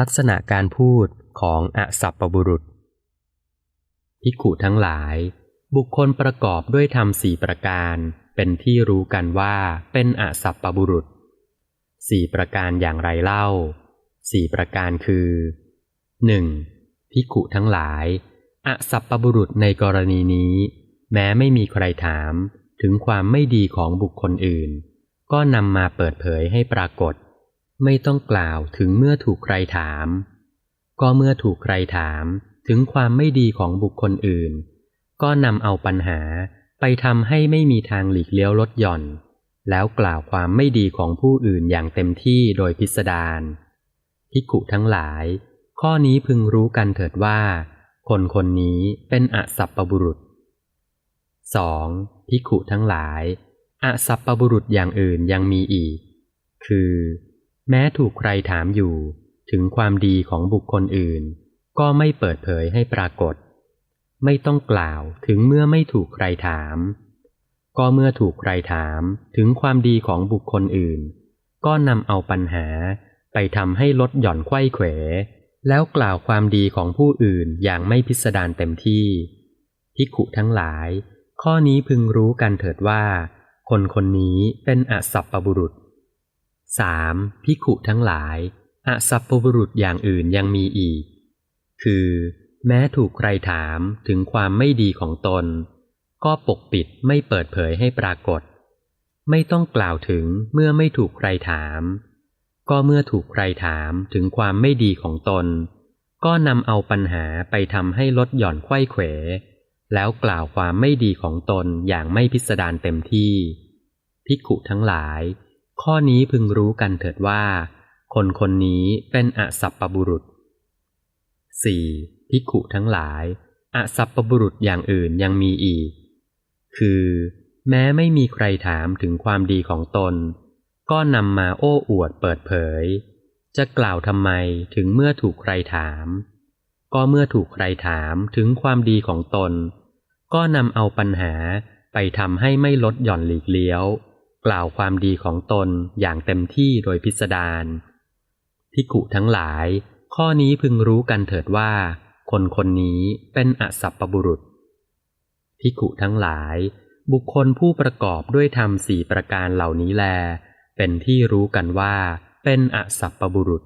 ลักษณะการพูดของอสัพปบุรุษ ภิกขุทั้งหลาย บุคคลประกอบด้วยธรรมสี่ประการ เป็นที่รู้กันว่าเป็นอสัพปบุรุษสี่ประการอย่างไรเล่าสี่ประการคือหนึ่งภิกขุทั้งหลายอสัพปบุรุษในกรณีนี้ แม้ไม่มีใครถามถึงความไม่ดีของบุคคลอื่น ก็นำมาเปิดเผยให้ปรากฏ ไม่ต้องกล่าวถึงเมื่อถูกใครถาม ก็เมื่อถูกใครถามถึงความไม่ดีของบุคคลอื่น ก็นำเอาปัญหาไปทำให้ไม่มีทางหลีกเลี้ยวลดหย่อน แล้วกล่าวความไม่ดีของผู้อื่นอย่างเต็มที่โดยพิสดารภิกุทั้งหลาย ข้อนี้พึงรู้กันเถิดว่า คนคนนี้เป็นอสัพปบุรุษ 2. ภิกุทั้งหลายอสัพปบุรุษอย่างอื่นยังมีอีก คือ แม้ถูกใครถามอยู่ ถึงความดีของบุคคลอื่น ก็ไม่เปิดเผยให้ปรากฏ ไม่ต้องกล่าวถึงเมื่อไม่ถูกใครถาม ก็เมื่อถูกใครถามถึงความดีของบุคคลอื่น ก็นำเอาปัญหาไปทำให้ลดหย่อนไข้เขว แล้วกล่าวความดีของผู้อื่นอย่างไม่พิสดารเต็มที่ภิขุทั้งหลาย ข้อนี้พึงรู้กันเถิดว่า คนคนนี้เป็นอสัพปบุรุษ 3. พิขุทั้งหลายอสัพปบุรุษอย่างอื่นยังมีอีก คือ แม้ถูกใครถามถึงความไม่ดีของตน ก็ปกปิดไม่เปิดเผยให้ปรากฏ ไม่ต้องกล่าวถึงเมื่อไม่ถูกใครถาม ก็เมื่อถูกใครถามถึงความไม่ดีของตน ก็นำเอาปัญหาไปทำให้ลดหย่อนไข้เขว แล้วกล่าวความไม่ดีของตนอย่างไม่พิสดารเต็มที่ภิกขุทั้งหลาย ข้อนี้พึงรู้กันเถิดว่า คนคนนี้เป็นอสัพปบุรุษ 4. ภิกขุทั้งหลาย อสัพปบุรุษอย่างอื่นยังมีอีก คือ แม้ไม่มีใครถามถึงความดีของตน ก็นำมาโอ้อวดเปิดเผย จะกล่าวทำไมถึงเมื่อถูกใครถาม ก็เมื่อถูกใครถามถึงความดีของตน ก็นำเอาปัญหาไปทำให้ไม่ลดหย่อนหลีกเลี้ยว กล่าวความดีของตนอย่างเต็มที่โดยพิสดารพิกุทั้งหลาย ข้อนี้พึงรู้กันเถิดว่า คนคนนี้เป็นอสัพปบุรุษพิกุทั้งหลาย บุคคลผู้ประกอบด้วยธรรมสี่ประการเหล่านี้แล เป็นที่รู้กันว่า เป็นอสัพปบุรุษ